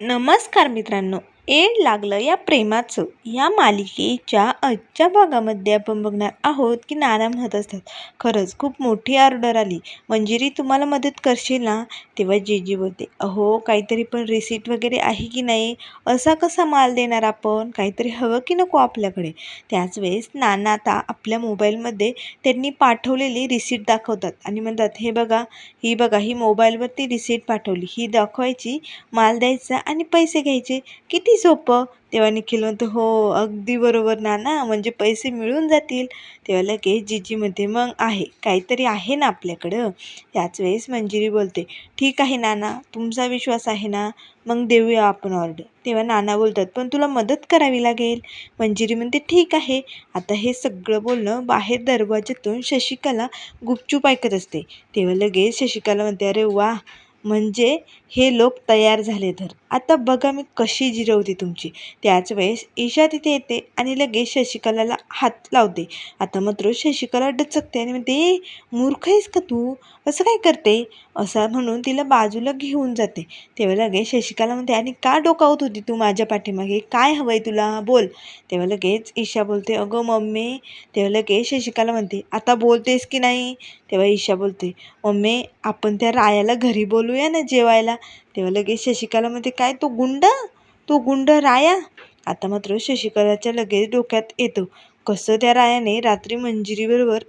नमस्कार मित्रांनो. एड लागलं या प्रेमाचं. या मालिकेच्या आजच्या भागामध्ये आपण बघणार आहोत की नाना म्हणत असतात खरंच खूप मोठी ऑर्डर आली. मंजिरी तुम्हाला मदत करशील ना? तेव्हा जेजी बोलते अहो काहीतरी पण रिसीट वगैरे आहे की नाही? असा कसा माल देणार आपण? काहीतरी हवं की नको आपल्याकडे? त्याच वेळेस नाना आता आपल्या मोबाईलमध्ये त्यांनी पाठवलेली रिसीट दाखवतात आणि म्हणतात हे बघा ही बघा ही मोबाईलवरती रिसीट पाठवली. ही दाखवायची माल द्यायचा आणि पैसे घ्यायचे. किती सोपं. तेव्हा निखिल म्हणतो हो अगदी बरोबर नाना म्हणजे पैसे मिळून जातील. तेव्हा लगेच जीजी म्हणते मग आहे काहीतरी आहे ना आपल्याकडं. त्याच वेळेस मंजिरी बोलते ठीक आहे नाना तुमचा विश्वास आहे ना मग देऊया आपण ऑर्डर तेव्हा नाना बोलतात पण तुला मदत करावी लागेल. मंजिरी म्हणते ठीक आहे. आता हे सगळं बोलणं बाहेर दरवाज्यातून शशिकला गुपचूप ऐकत असते. तेव्हा लगेच शशिकला म्हणते अरे वा म्हणजे हे लोक तयार झाले तर. आता बघा मी कशी जिरवते तुमची. त्याच वेळेस ईशा तिथे येते आणि लगेच शशिकलाला हात लावते. आता मात्र शशिकला डचकते आणि म्हणते मूर्ख आहेस का तू? असं काय करते? असं म्हणून तिला बाजूला घेऊन जाते. तेव्हा लगेच शशिकला म्हणते आणि का डोकावत होती तू माझ्या पाठीमागे? काय हवंय तुला? बोल. तेव्हा लगेच ईशा बोलते अगं मम्मी. तेव्हा लगेच शशिकला म्हणते आता बोलतेस की नाही? तेव्हा ईशा बोलते मम्मी आपण त्या रायाला घरी बोलूया ना जेवायला? तेव्हा लगेच शशिकला म्हणते काय तो गुंड? तो गुंड राया? आता मात्र शशिकलाच्या लगेच डोक्यात येतो. कसं त्या रायाने रात्री मंजिरीबरोबर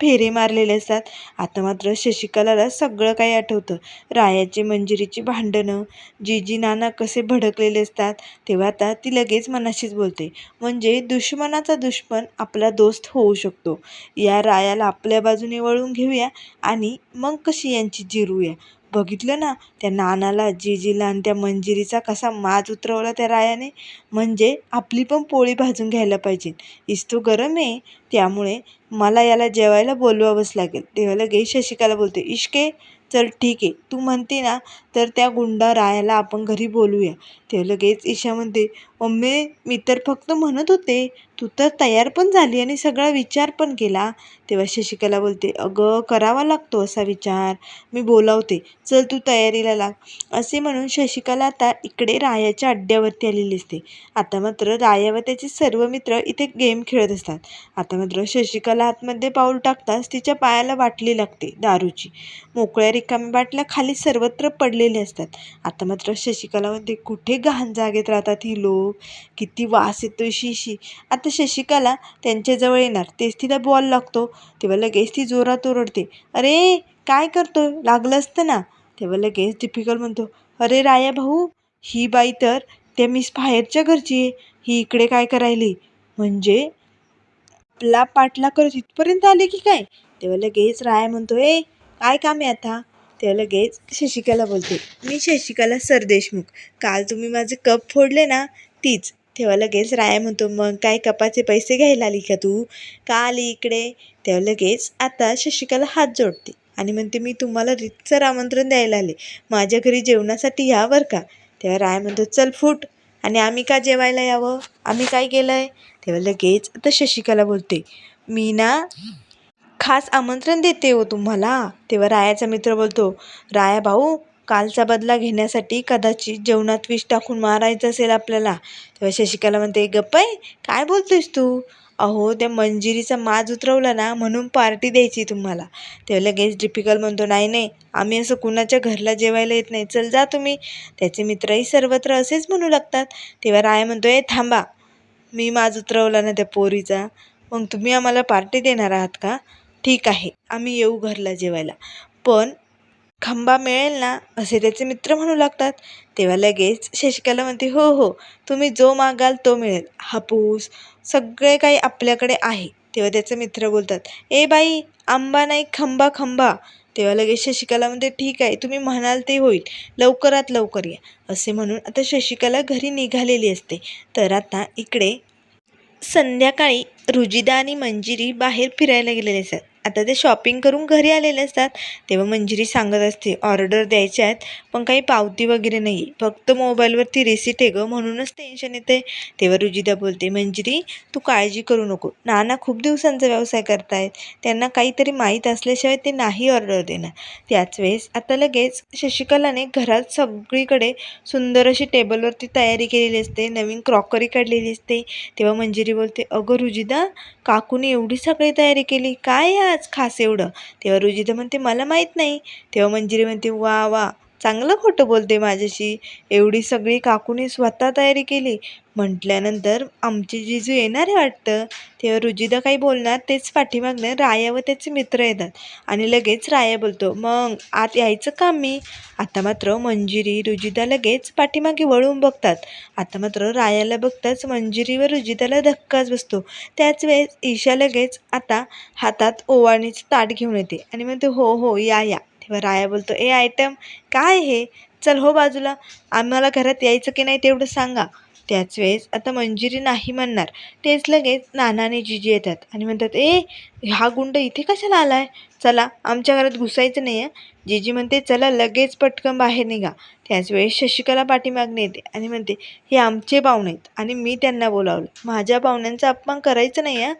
फेरे मारलेले असतात आता मात्र शशिकलाला सगळं काही आठवतं. रायाचे मंजिरीची भांडणं जीजी नाना कसे भडकलेले असतात तेव्हा आता ती लगेच मनाशीच बोलते. म्हणजे दुश्मनाचा दुश्मन आपला दोस्त होऊ शकतो. या रायाला आपल्या बाजूने वळून घेऊया आणि मग कशी यांची जिरूया? बघितलं ना त्या नानाला जीजीला आणि त्या मंजिरीचा कसा माज उतरवला त्या रायाने म्हणजे आपली पण पोळी भाजून घ्यायला पाहिजे इस्तो गरम आहे त्यामुळे मला याला जेवायला बोलवावंच लागेल. तेव्हा लगेच शशिकाला बोलते इश्के चल ठीक आहे. तू म्हणते ना तर त्या गुंडा रायाला आपण घरी बोलूया. तेव्हा लगेच ईशा म्हणते मम्मी मी तर फक्त म्हणत होते तू तर तयार पण झाली आणि सगळा विचार पण केला. तेव्हा शशिकला बोलते अगं करावा लागतो असा विचार. मी बोलावते. चल तू तयारीला लाग. असे म्हणून शशिकला आता इकडे रायाच्या अड्ड्यावरती आलेली असते. आता मात्र राया व त्याचे सर्व मित्र इथे गेम खेळत असतात. आता मात्र शशिकला आतमध्ये पाऊल टाकताच तिच्या पायाला बाटली लागते दारूची. मोकळ्या रिकाम्या बाटल्या खाली सर्वत्र पडलेल्या असतात. आता मात्र शशिकला म्हणते कुठे घाण जागेत राहतात ही लोक? किती वास येतो शिशी. आता शशिकला त्यांच्याजवळ येणार. तेच तिला बॉल लागतो. तेव्हा लगेच ती जोरात ओरडते. अरे काय करतो लागलं असतं ना? तेव्हा लगेच डिफिकल्ट म्हणतो अरे राया भाऊ ही बाई तर त्या मिस बाहेरच्या घरची आहे. ही इकडे काय करायली? म्हणजे आपला पाठला करत इथपर्यंत आले की काय? तेव्हा लगेच राया म्हणतो ए काय काम आहे आता? तेव्हा लगेच शशिकला बोलते मी शशिकला सरदेशमुख काल तुम्ही माझे कप फोडले ना तीच. तेव्हा लगेच राया म्हणतो मग काय कपाचे पैसे घ्यायला आली का तू? का आली इकडे? तेव्हा लगेच आता शशिकला हात जोडते आणि म्हणते मी तुम्हाला रितसर आमंत्रण द्यायला आले. माझ्या घरी जेवणासाठी या बरं का? तेव्हा राय म्हणतो चल फूट. आणि आम्ही का जेवायला यावं? आम्ही काय केलं आहे तेव्हा लगेच आता शशिकला बोलते मी ना खास आमंत्रण देते हो तुम्हाला. तेव्हा रायाचा मित्र बोलतो राया भाऊ कालचा बदला घेण्यासाठी कदाचित जेवणात विष टाकून मारायचं असेल आपल्याला. तेव्हा शशिकला म्हणते गप्प आहे काय बोलतोयस तू? अहो त्या मंजिरीचा माज उतरवला ना म्हणून पार्टी द्यायची तुम्हाला. तेव्हा लगेच डिफिकल म्हणतो नाही नाही आम्ही असं कुणाच्या घरला जेवायला येत नाही. चल जा तुम्ही. त्याचे मित्रही सर्वत्र असेच म्हणू लागतात. तेव्हा राय म्हणतो ए थांबा मी माज उतरवला ना त्या पोरीचा. मग तुम्ही आम्हाला पार्टी देणार आहात का? ठीक आहे आम्ही येऊ घरला जेवायला. पण खंबा मिळेल ना असे त्याचे मित्र म्हणू लागतात. तेव्हा लगेच शशिकला म्हणते हो हो तुम्ही जो मागाल तो मिळेल. हापूस सगळे काही आपल्याकडे आहे. तेव्हा त्याचे मित्र बोलतात ए बाई आंबा नाही खंबा खंबा. तेव्हा लगेच शशिकला म्हणते ठीक आहे तुम्ही म्हणाल ते होईल. लवकरात लवकर या. असे म्हणून आता शशिकला घरी निघालेली असते. तर आता इकडे संध्याकाळी रुजिदा आणि मंजिरी बाहेर फिरायला गेलेले असतात. आता ते शॉपिंग करून घरी आलेले असतात. तेव्हा मंजिरी सांगत असते ऑर्डर द्यायच्या आहेत पण काही पावती वगैरे नाही. फक्त मोबाईलवरती रिसिट आहे गं म्हणूनच टेन्शन येते तेव्हा रुजिदा बोलते मंजिरी तू काळजी करू नको. नाना खूप दिवसांचा व्यवसाय करतायत. त्यांना काहीतरी माहीत असल्याशिवाय ते नाही ऑर्डर देणार. त्याच वेळेस आता लगेच शशिकलाने घरात सगळीकडे सुंदर अशी टेबलवरती तयारी केलेली असते. नवीन क्रॉकरी काढलेली असते. तेव्हा मंजिरी बोलते अगं रुजिदा काकूने एवढी सगळी तयारी केली. काय खास एवढं. तेव्हा रुजिदा म्हणते मला माहीत नाही. तेव्हा मंजिरी म्हणते वा वा. चांगलं खोटं बोलते माझ्याशी. एवढी सगळी काकूने स्वतः तयारी केली. म्हटल्यानंतर आमचे जिजू येणार आहे वाटतं. तेव्हा रुजिदा काही बोलणार तेच पाठीमागनं राया व त्याचे मित्र येतात. आणि लगेच राया बोलतो मग आत यायचं का मी? आता मात्र मंजिरी रुजिदा लगेच पाठीमागे वळून बघतात. आता मात्र रायाला बघताच मंजिरी व रुजिदाला धक्काच बसतो. त्याच वेळेस ईशा लगेच आता हातात ओवाळणीचं ताट घेऊन येते आणि म्हणते हो हो या या. तेव्हा राया बोलतो ए आयटम काय हे चल हो बाजूला. आम्हाला घरात यायचं की नाही तेवढं सांगा. त्याच वेळेस आता मंजिरी नाही म्हणणार. तेच लगेच नाना आणि जिजी येतात आणि म्हणतात ए हा गुंड इथे कशाला आहे चला आमच्या घरात घुसायचं नाही आहे जिजी म्हणते चला लगेच पटकन बाहेर निघा. त्याच वेळेस शशिकला पाठीमागणे येते आणि म्हणते हे आमचे पाहुणे आहेत आणि मी त्यांना बोलावलं. माझ्या पाहुण्यांचा अपमान करायचं नाही आहे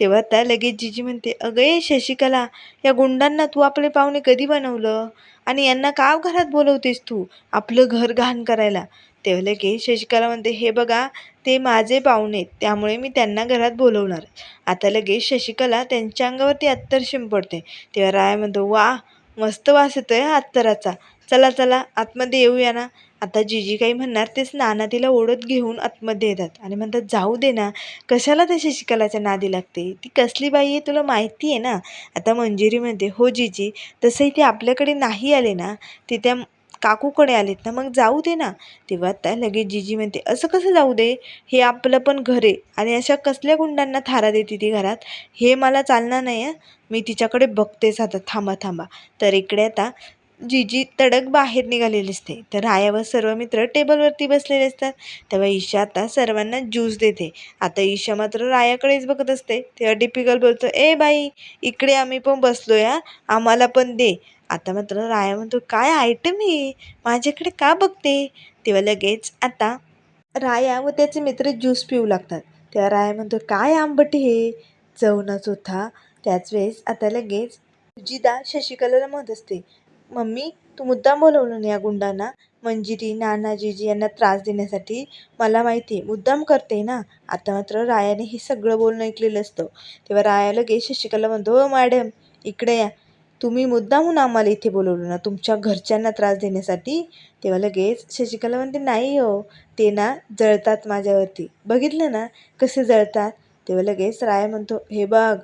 तेव्हा त्या लगेच जिजी म्हणते अगं ए शशिकला या गुंडांना तू आपले पाहुणे कधी बनवलं? आणि यांना का घरात बोलवतेस तू? आपलं घर घाण करायला. तेव्हा लगेच शशिकला म्हणते हे बघा ते माझे पाहुणे आहेत त्यामुळे मी त्यांना घरात बोलवणार आता लगेच शशिकला त्यांच्या अंगावरती अत्तर शिंपडते तेव्हा राय म्हणतो वा मस्त वास येतोय हा अत्तराचा. चला चला आतमध्ये येऊया ना. आता जीजी काही म्हणणार तेच नाना तिला ओढत घेऊन आतमध्ये येतात. आणि म्हणतात जाऊ दे ना कशाला त्या शशिकलाच्या नादी लागते? ती कसली बाई आहे तुला माहिती आहे ना? आता मंजिरी म्हणते हो जीजी तसंही ती आपल्याकडे नाही आले ना ती त्या काकूकडे आलेत ना मग जाऊ दे ना. तेव्हा त्या लगेच जिजी म्हणते असं कसं जाऊ दे? हे आपलं पण घर आहे आणि अशा कसल्या गुंडांना थारा देते ती घरात? हे मला चालणार नाही आहे मी तिच्याकडे बघतेच आता थांबा थांबा. तर इकडे आता जिजी तडक बाहेर निघालेली असते तर राया व सर्व मित्र टेबलवरती बसलेले असतात. तेव्हा ईशा आता सर्वांना ज्यूस देते. आता ईशा मात्र रायाकडेच बघत असते. तेव्हा डिपिकल बोलतो ए बाई इकडे आम्ही पण बसलो या आम्हाला पण दे. आता मात्र राया म्हणतो काय आयटम आहे? माझ्याकडे का बघते? तेव्हा लगेच आता राया व त्याचे मित्र ज्यूस पिऊ लागतात. तेव्हा राया म्हणतो काय आंबट हे चवना चोथा. त्याच वेळेस आता लगेच जिदा शशिकलाला म्हणत असते मम्मी तू मुद्दाम बोलवलं ना या गुंडांना? मंजिरी नाना जीजी यांना त्रास देण्यासाठी मला माहिती आहे मुद्दाम करते ना? आता मात्र रायाने हे सगळं बोलणं ऐकलेलं असतं. तेव्हा राया लगेच शशिकला म्हणतो हो मॅडम इकडे या. तुम्ही मुद्दामहून आम्हाला इथे बोलवलं ना तुमच्या घरच्यांना त्रास देण्यासाठी. तेव्हा लगेच शशिकला म्हणते नाही हो ते ना जळतात माझ्यावरती. बघितलं ना कसे जळतात. तेव्हा लगेच राय म्हणतो हे बघ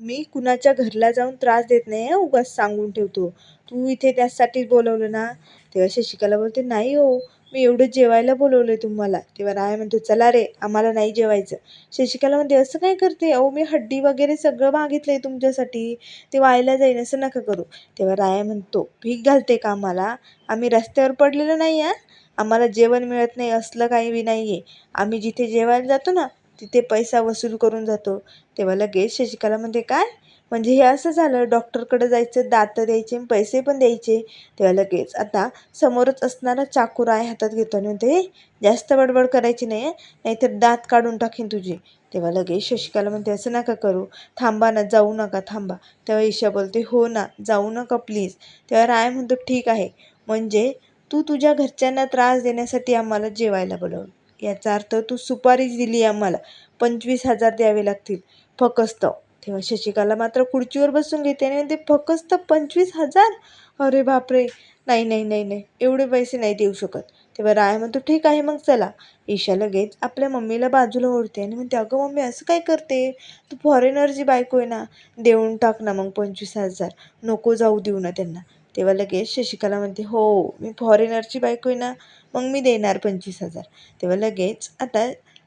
मी कुणाच्या घरला जाऊन त्रास देत नाही उगाच सांगून ठेवतो. तू इथे त्यासाठीच बोलवलं ना. तेव्हा शशिकला बोलते नाही हो मी एवढं जेवायला बोलवलं आहे तुम्हाला. तेव्हा राय म्हणतो चला रे आम्हाला नाही जेवायचं. शशिकला म्हणते असं काय करते? अहो मी हड्डी वगैरे सगळं मागितलं आहे तुमच्यासाठी. ते व्हायला जाईन असं नका करू. तेव्हा राया म्हणतो भीक घालते का आम्हाला? आम्ही रस्त्यावर पडलेलो नाही आहे. आम्हाला जेवण मिळत नाही असलं काही बी नाही आहे. आम्ही जिथे जेवायला जातो ना तिथे पैसा वसूल करून जातो. तेव्हा लगेच शशिकला म्हणते काय? म्हणजे हे असं झालं डॉक्टरकडे जायचं दातं द्यायचे पैसे पण द्यायचे. तेव्हा लगेच आता समोरच असणारा चाकू राय हातात घेतो आणि म्हणते जास्त बडबड करायची नाही आहे नाहीतर दात काढून टाकेन तुझे. तेव्हा लगेच शशिकाला म्हणते असं नका करू थांबा ना जाऊ नका थांबा. तेव्हा ईशा बोलते हो ना जाऊ नका प्लीज तेव्हा राय म्हणतो ठीक आहे म्हणजे तू तुझ्या घरच्यांना त्रास देण्यासाठी आम्हाला जेवायला बोलवलं याचा अर्थ तू सुपारीच दिली आम्हाला पंचवीस हजार द्यावे लागतील फकस्त तेव्हा शशिकला मात्र खुर्चीवर बसून घेते आणि ते फक्त पंचवीस हजार? अरे बापरे! नाही नाही नाही नाही एवढे पैसे नाही देऊ शकत. तेव्हा राय म्हणतो ठीक आहे मग चला. ईशा लगेच आपल्या मम्मीला बाजूला ओढते आणि म्हणते अगं मम्मी असं काय करते? तू फॉरेनरची बायको आहे ना देऊन टाक ना मग पंचवीस हजार. नको जाऊ देऊ ना त्यांना. तेव्हा लगेच शशिकला म्हणते हो मी फॉरेनरची बायको आहे ना मग मी देणार पंचवीस हजार. तेव्हा लगेच आता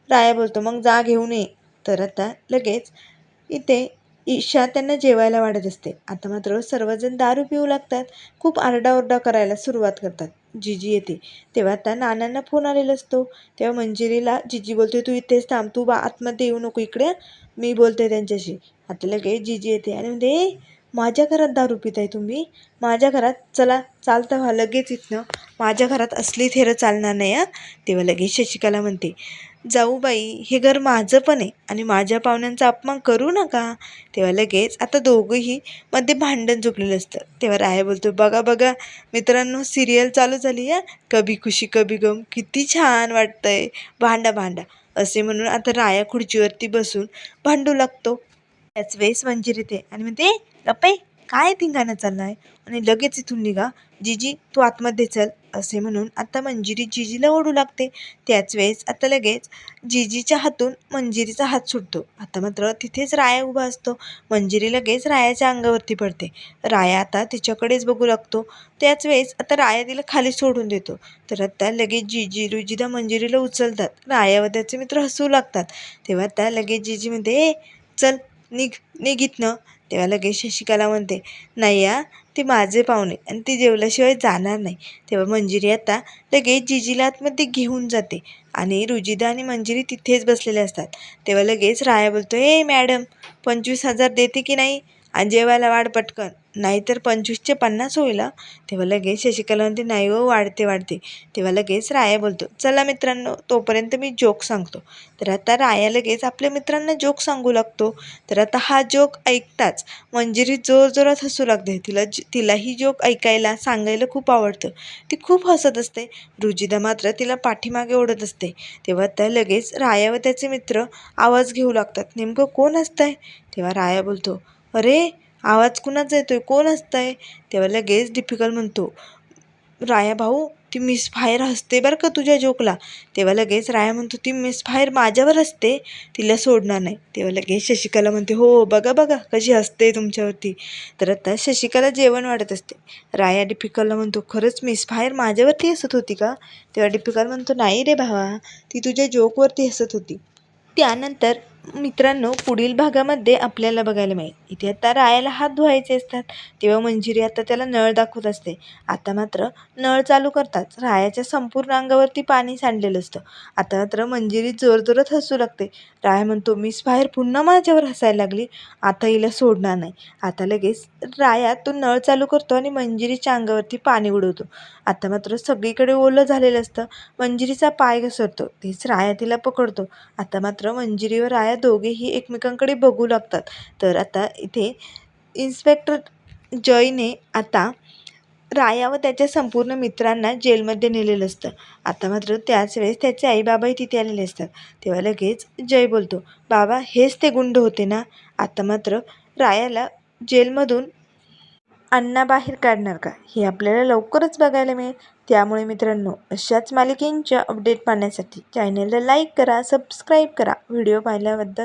राया बोलतो मग जा घेऊन ये. तर आता लगेच इथे ईशा त्यांना जेवायला वाढत असते. आता मात्र सर्वजण दारू पिऊ लागतात. खूप आरडाओरडा करायला सुरुवात करतात. जिजी येते. तेव्हा आता नानांना फोन आलेला असतो. तेव्हा मंजिरीला जिजी बोलते तू इथेच थांब. तू बा आतमध्ये येऊ नको इकडे. मी बोलते त्यांच्याशी. आता लगेच जिजी येते आणि म्हणते माझ्या घरात दारू पिताय तुम्ही? माझ्या घरात चला चालतं व्हा लगेच इथनं. माझ्या घरात असली थेरं चालणार नाही हां? तेव्हा लगेच शशिकाला म्हणते जाऊ बाई हे घर माझं पण आहे आणि माझ्या पाहुण्यांचा अपमान करू नका. तेव्हा लगेच आता दोघंही मध्ये भांडण झोपलेलं असतं. तेव्हा राया बोलतो बघा बघा मित्रांनो सिरियल चालू झाली या कभी खुशी कभी गम. किती छान वाटतंय. भांडा भांडा. असे म्हणून आता राया खुर्चीवरती बसून भांडू लागतो. त्याच वेळेस मंजिरी येते आणि म्हणते गप्पे काय धिंगाणं चाललं आहे आणि लगेच इथून निघा. जिजी तू आतमध्ये चल असे म्हणून आता मंजिरी जिजीला ओढू लागते. त्याच वेळेस आता लगेच जिजीच्या हातून मंजिरीचा हात सुटतो. आता मात्र तिथेच राया उभा असतो. मंजिरी लगेच रायाच्या अंगावरती पडते. राया आता तिच्याकडेच बघू लागतो. त्याच वेळेस आता राया तिला खाली सोडून देतो. तर आता लगेच जिजी रुजिदा मंजिरीला उचलतात. राया व त्याचे मित्र हसू लागतात. तेव्हा त्या लगेच जिजी म्हणते ए चल निघ निघ इथनं तेव्हा लगेच शशिकाला म्हणते नाही या ते माझे पाहुणे आणि ते जेवल्याशिवाय जाणार नाही. तेव्हा मंजिरी आता लगेच जिजीला आतमध्ये घेऊन जाते आणि रुजिदा आणि मंजिरी तिथेच बसलेले असतात. तेव्हा लगेच राया बोलतो ए मॅडम पंचवीस हजार देते की नाही? आणि जेवायला वाढ पटकन. नाहीतर पंचवीसचे पन्नास होईल हं." तेव्हा लगेच शशिकला म्हणते नाही हो वाढते वाढते. तेव्हा लगेच राया बोलतो चला मित्रांनो तोपर्यंत मी जोक सांगतो. तर आता राया लगेच आपल्या मित्रांना जोक सांगू लागतो. तर आता हा जोक ऐकताच मंजिरी जोरजोरात हसू लागते. तिला तिलाही जोक ऐकायला सांगायला खूप आवडतं. ती खूप हसत असते. रुजिदा मात्र तिला पाठीमागे ओढत असते. तेव्हा त्या लगेच राया व त्याचे मित्र आवाज घेऊ लागतात. नेमकं कोण असतंय? तेव्हा राया बोलतो अरे आवाज कुणाचा येतोय? कोण असतंय? तेव्हा लगेच डिफिकल्ट म्हणतो राया भाऊ ती मिस फायर हसते बरं का तुझ्या जोकला तेव्हा लगेच राया म्हणतो ती मिस फायर माझ्यावर हसते तिला सोडणार नाही. तेव्हा लगेच शशिकला म्हणते हो बघा बघा कशी हसते तुमच्यावरती. तर आता शशिकला जेवण वाढत असते. राया डिफिकलला म्हणतो खरंच मिस फायर माझ्यावरती हसत होती का? तेव्हा डिफिकल म्हणतो नाही रे भावा ती तुझ्या जोकवरती हसत होती. त्यानंतर मित्रांनो पुढील भागामध्ये आपल्याला बघायला मिळेल. इथे आता रायाला हात धुवायचे असतात. तेव्हा मंजिरी आता त्याला नळ दाखवत असते. आता मात्र नळ चालू करताच रायाच्या संपूर्ण अंगावरती पाणी सांडलेलं असतं. आता मात्र मंजिरी जोरजोरात हसू लागते. राया म्हणतो मीच बाहेर पुन्हा माझ्यावर हसायला लागली. आता हिला सोडणार नाही. आता लगेच राया तो नळ चालू करतो आणि मंजिरीच्या अंगावरती पाणी उडवतो आता मात्र सगळीकडे ओलं झालेलं असतं. मंजिरीचा पाय घसरतो. तेच राया तिला पकडतो. आता मात्र मंजिरीवर राया त्या दोघेही एकमेकांकडे बघू लागतात. तर आता इथे इन्स्पेक्टर जयने आता राया व त्याच्या संपूर्ण मित्रांना जेलमध्ये नेलेलं असतं. आता मात्र त्याच वेळेस त्याचे आईबाबाही तिथे आलेले असतात. तेव्हा लगेच जय बोलतो बाबा हेच ते गुंड होते ना? आता मात्र रायाला जेलमधून अण्णा बाहेर काढणार का? हे आपल्याला लवकरच बघायला मिळेल. त्यामुळे मित्रांनो अशाच मालिकेंच्या अपडेट पाहण्यासाठी चॅनलला लाईक करा सबस्क्राईब करा. व्हिडिओ पाहिल्याबद्दल